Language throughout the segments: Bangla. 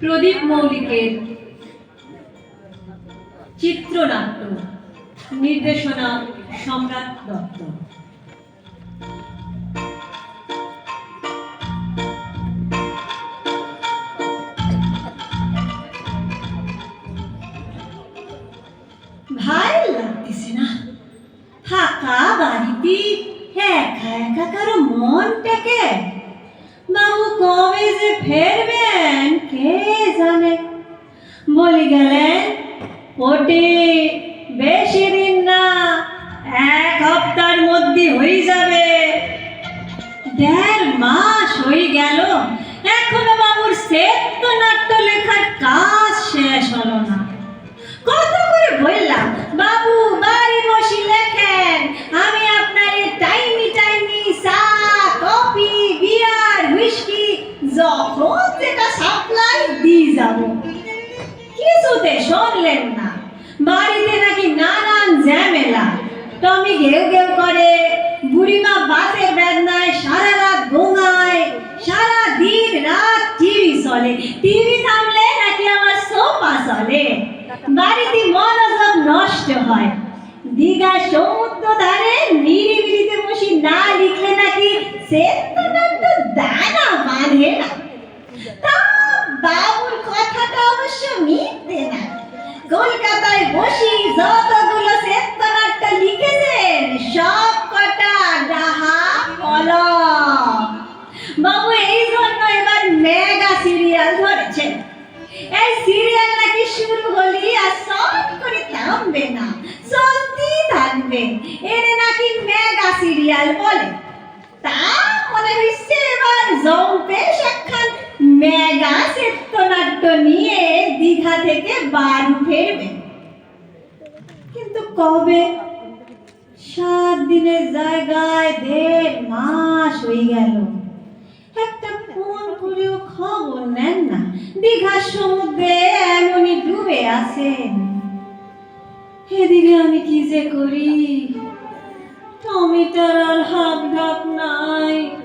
প্রদীপ মৌলিকের চিত্রনাট্য, নির্দেশনা, সম্রাট দত্ত। ভালো লাগতেছে না। ফাঁকা বাড়িতে একা একা কারও মন টেকে বাবু কবে যে ফেরবেন কে জানে? বলি গেলেন, ওটি, বেশি দিন না, এক হপ্তার মধ্যে হয়ে যাবে। দেড় মাস কিছুতে না। বাড়িতে নাকি নানান ঝামেলা। টমি ঘেউ ঘেউ করে, বুড়িমা বাতের বেদনায় সারা রাত ঘুমায় সারা দিন রাত টিভি চলে। টিভি থামলে নাকি আমার সোফা চলে। বাড়িতে মনোযোগ নষ্ট হয়। দীঘা সমুদ্র ধারে নিরিবিলিতে বসে না লিখলে নাকি সে সিরিয়াল নাকি শুরু হলি আর সব করে থামবে না চলতেই থাকবে এর নাকি মেগা সিরিয়াল বলে। তা মনে হচ্ছে এবার জম্পেশ একখান মেগা চিত্রনাট্য নিয়ে দীঘা থেকে বাড়ি ফেরবে। কিন্তু কবে? সাত দিনের জায়গায় দেড় মাস হয়ে গেল। একটা ফোন করেও খবর নেন না। দীঘার সমুদ্রে এমনই ডুবে আছেন। এদিকে আমি কি যে করি? টমেটার আর হাক ঢাক নাই।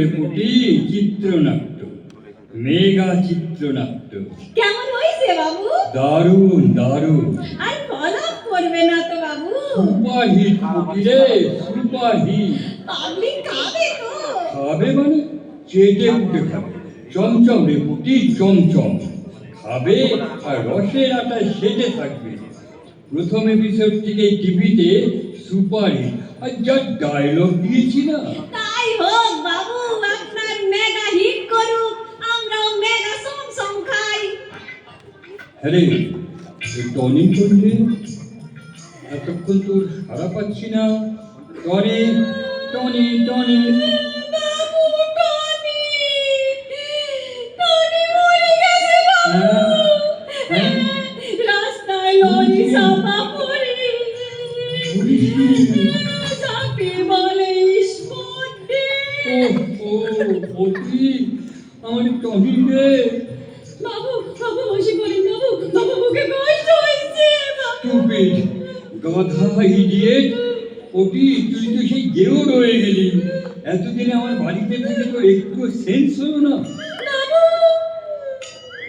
চিত্রনাট্য রে পুটি চিত্রনাট্য মেগা চিত্রনাট্য। কেমন হয়েছে বাবু? দারুণ দারুণ। আর ফলপ করবে না তো বাবু। সুপার হিট পুটি রে সুপার হিট। পাবলিক খাবে তো। খাবে মানে? চেটে উঠে খাবে। চমচম রে পুটি চমচম। খাবে আর রসের আটায় সেটে থাকবে। প্রথম এপিসোড থেকে টিভিতে সুপার হিট। আর যা ডায়লগ দিয়েছি না তাই হোক বাবু আপনার মেগা হিট করুক আমরাও মেগা সম সম খাই হ্যাঁ টনি করলে এতক্ষণ তোর সারা পাচ্ছি না। Tony Tony Tony. গাধা ইডিয়েট অতি তুই তো সেই গেও রয়ে গেলি। এতদিনে আমার বাড়িতে থেকে তো একটু সেন্স হলো না।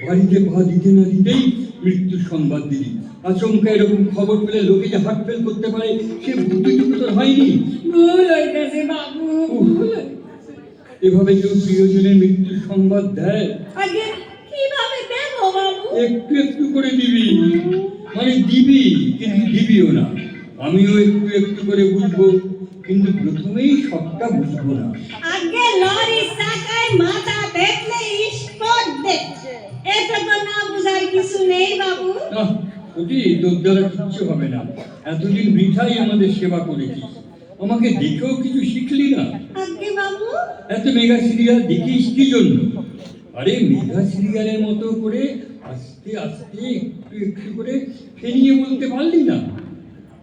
বাড়িতে পা দিতে না দিতেই মৃত্যুর সংবাদ দিলি। আচমকা এরকম খবর পেলে লোকে যে হার্ট ফেল করতে পারে সে বুদ্ধিটুকু তোর হয়নি। এভাবে কেউ প্রিয়জনের মৃত্যুর সংবাদ দেয়? একটু একটু করে দিবি। মানে দিবি কিন্তু দিবিও না। আমিও একটু একটু করে বুঝব কিন্তু প্রথমেই সবটা বুঝব না। আগে লরি চাকায় মাথা দেখলে স্পট দেখছে। এটা তো না বুঝার কিছু নেই বাবু। ওটি তোর দ্বারা কিচ্ছু হবে না। এতদিন বৃথাই আমাদের সেবা করেছিস। আমাকে দেখেও কিছু শিখলি না? আগে বাবু। এত মেগা সিরিয়াল দেখিস কি জন্য? আরে মেগা সিরিয়ালের মতো করে আস্তে আস্তে একটু একটু করে ফেরিয়ে বলতে পারলি না?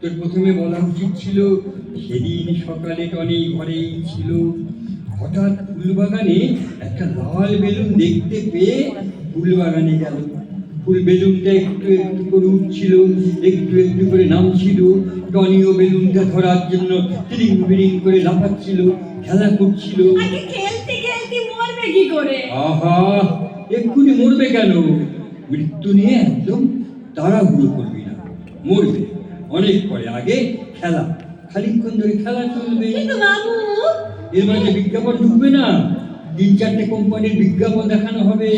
তোর প্রথমে বলা উচিত ছিল সেদিন সকালে টনি ঘরেই ছিল। হঠাৎ ফুলবাগানে একটা লাল বেলুন দেখতে পেয়ে ফুলবাগানে গেল। ফুল বেলুনটা একটু একটু করে উঠছিল একটু একটু করে নামছিল। টনিও বেলুনটা ধরার জন্য তিরিং বিরিং করে লাফাচ্ছিল খেলা করছিল। খেলতে খেলতে মরবে কি করে? আহা এক্ষুনি মরবে কেন? মৃত্যু নিয়ে একদম তাড়াহুড়ো করবি না। মরবে। অনেক পরে আগে খেলা। খানিকক্ষণ ধরে খেলা চলবে। এর মাঝে বিজ্ঞাপন ঢুকবে না তিন চারটে কোম্পানির বিজ্ঞাপন দেখানো হবে।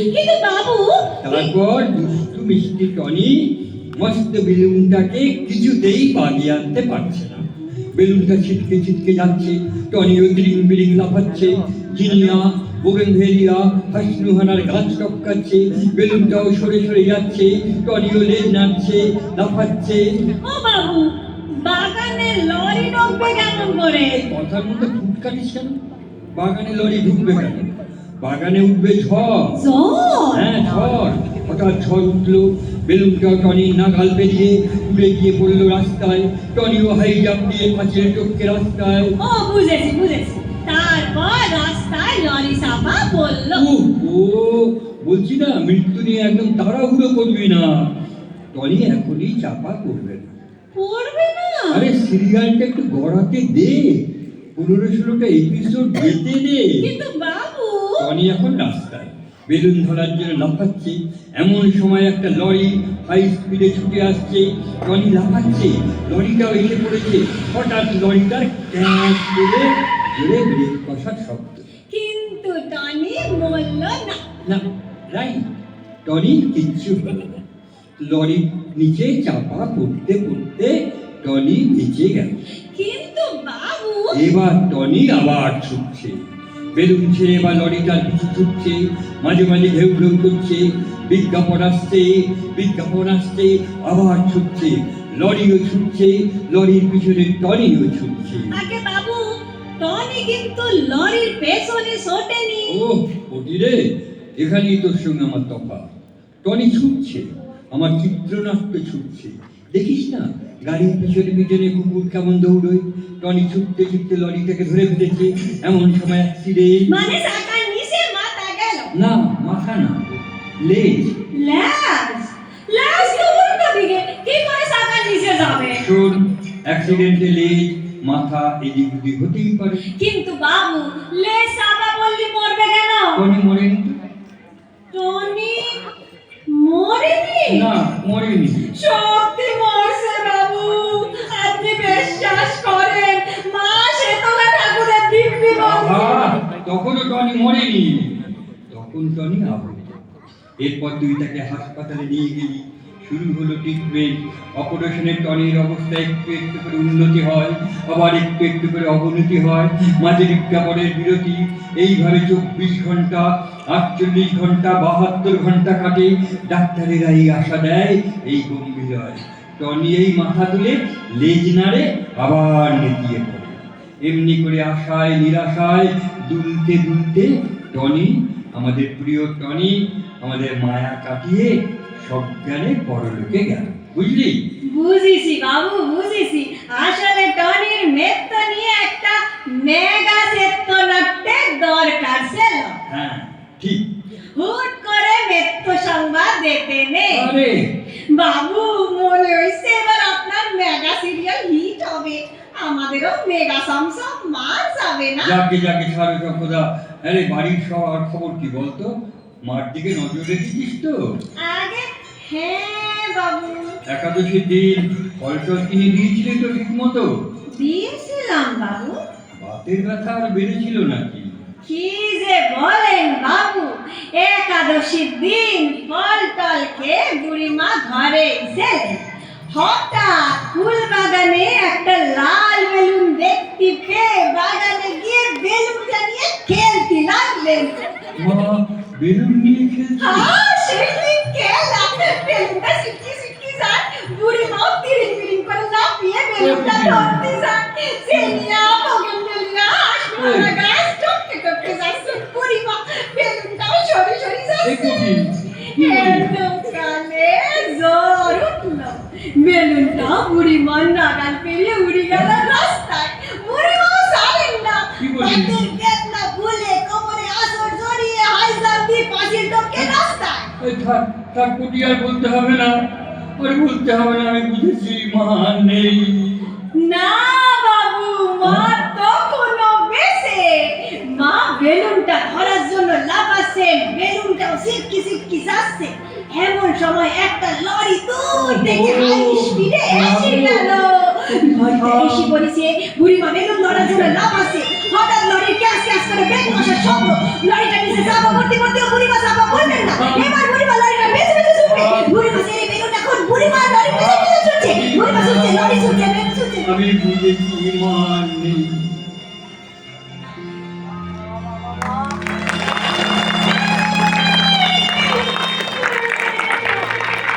তারপর দুষ্টু মিষ্টি টনি মস্ত বেলুনটাকে কিছুতেই বাগিয়ে আনতে পারছে না। বেলুনটা ছিটকে ছিটকে যাচ্ছে টনিও তিরিং বিরিং লাফাচ্ছে জিনিয়া বোগেনভেলিয়া হাসনুহানার গাছ টপকাচ্ছে বেলুনটাও সরে সরে যাচ্ছে টনিও লেজ নাড়ছে লাফাচ্ছে। ও বাবু বাগানে লরি ঢুকবে কেমন করে? কথার মধ্যে ফুটকাটিস কেন? বাগানে লরি ঢুকবে কেন? বাগানে উঠবে ঝড়। হ্যাঁ ঝড়। হঠাৎ ঝড় উঠল বেলুনটা টনির নাগাল পেরিয়ে উড়ে গিয়ে পড়ল রাস্তায়। টনিও হাই জাম্প দিয়ে পাঁচিলে টপকে রাস্তায়। ও বুঝেছি বুঝেছি। রাস্তায় লরি চাপা উহ, ও বলছি না মৃত্যু নিয়ে একদম তাড়াহুড়ো করবি না। টনি এখনই চাপা করবে না। পড়বে না? আরে সিরিয়ালটা একটু গড়াতে দে। পনেরো ষোলোটা এপিসোড যেতে দে। কিন্তু বাবু। টনি এখন রাস্তায়। বেলুন ধরার জন্য লাফাচ্ছে। এমন সময় একটা লরি হাই স্পিডে ছুটে আসছে। টনি লাফাচ্ছে। লরিটাও এসে পড়েছে। হঠাৎ লরিটার ক্যাঁচ করে কষার শব্দ। কিন্তু টনি বলল না। না রাই টনি কিচ্ছু হলো না। লরির নিচে চাপা পড়তে পড়তে টনি বেঁচে গেল। কিন্তু বাবু এবার টনি আবার ছুটছে। বেলুন ছেড়ে এবার লরিটার পিছু ছুটছে মাঝে মাঝে ঘেউ ঘেউ করছে বিজ্ঞাপন আসছে বিজ্ঞাপন আসছে আবার ছুটছে। লরিও ছুটছে লরির পিছনে টনিও ছুটছে। আগে বাবু কিন্তু লরির পেছনে ছোটেনি ও ওটি রে এখানেই তোর সঙ্গে আমার তফাৎ। টনি ছুটছে আমার চিত্রনাট্য ছুটছে। দেখিস না গাড়ির পিছনে পিছনে কুকুর কেমন দৌড়োয়। টনি ছুটতে ছুটতে লরিটাকে ধরে ফেলেছে এমন সময় অ্যাক্সিডেন্ট মানে চাকার নিচে মাথা গেল। না মাথা না লেজ। তো উল্টো দিকে কি করে চাকার নিচে যাবে? শোন অ্যাক্সিডেন্টে লেজ মাথা এদিক ওদিক হতেই পারে। কিন্তু বাবু লেজ চাপা বললি মরবে কেন? টনি মরেনি টনি মরেনি? না মরেনি। সত্যি মরছে বাবু আপনি বিশ্বাস করেন মা শেতলা ঠাকুরের দিব্যি আহা, তখনও টনি মরেনি। তখন টনি আহত এরপর তুই তাকে হাসপাতালে নিয়ে গেলি। শুরু হলো ট্রিটমেন্ট অপারেশনের টনির অবস্থা একটু একটু করে উন্নতি হয়, আবার একটু একটু করে অবনতি হয়, মাঝে বিজ্ঞাপনের বিরতি, এইভাবে চব্বিশ ঘণ্টা, আটচল্লিশ ঘণ্টা, বাহাত্তর ঘণ্টা কাটে, ডাক্তারেরা এই আশা দেয়, এই গম্ভীর হয় টনি এই মাথা তুলে, লেজ নাড়ে, আবার নেতিয়ে পড়ে। এমনি করে আশায়, নিরাশায়, দুলতে দুলতে টনি, আমাদের প্রিয় টনি, আমাদের মায়া কাটিয়ে সজ্ঞানে পরলোকে গেল। বুঝলি? বুঝেছি বাবু বুঝেছি। আসলে টনির মেত্ত নিয়ে একটা মেগা চেত্তনাট্যের দরকার ছিল। হ্যাঁ ঠিক। হুট করে মেত্ত সংবাদ দিতে নেই। আরে। বাবু মনে হইছে এবার আপনার মেগা সিরিয়াল হিট হবে। আমাদেরও মেগা সামসাম মার যাবে না। যাকে যাকে ছাড়ো চকদা আরে বাড়ির সবার খবর কি বলতো? মার দিকে নজর রেখেছিস তো? আগে হ্যাঁ বাবু। একাদশীর দিন ফল টল কিনে দিয়েছিলে তো ঠিক মতো দিয়েছিলাম বাবু। বাতের ব্যথা আর বেড়েছিল নাকি? কি যে বলেন বাবু একাদশীর দিন ফল টল খেয়ে বুড়িমা ঘরে এসেলেন হঠাৎ ফুল বাগানে একটা লাল বেলুন দেখতে পেয়ে বাগানে গিয়ে বেলুনটা নিয়ে খেলতে লাগলেন। বেলুন নিয়ে খেলছো हाँ शेर में खेल आपने बेलून का सिक्की सिक्की साथ बुरी मौत तेरी बिलिंग पर ना पिए बेलून का तोड़ती साथ सेनिया भगन बेलिया आशमा लगास टॉप के कप के साथ सुन पूरी मौत बेलून का वो छोरी छोरी साथ एक मिनट एकदम साले ज़ोर उठना बेलून का बुरी मौत नागाल पे ये उड़ी गया কুটি আর বলতে হবে না। আর বলতে হবে না আমি বুঝেছি মা নেই। না বাবু মা তখনো বেঁচে মা বেলুনটা ধরার জন্য লাফাচ্ছেন বেলুনটাও সিটকি সিটকি যাচ্ছে। এমন সময় একটা লরি দূর থেকে স্পিডে এসে গেল। লরিটা এসে পড়েছে বুড়িমা বেলুন ধরার জন্য লাফাচ্ছে। হঠাৎ লরির ক্যাশ ক্যাশ করে ব্রেক কষার শব্দ। লরিটা নিচে চাপা আমি বুঝেছি মা আর নেই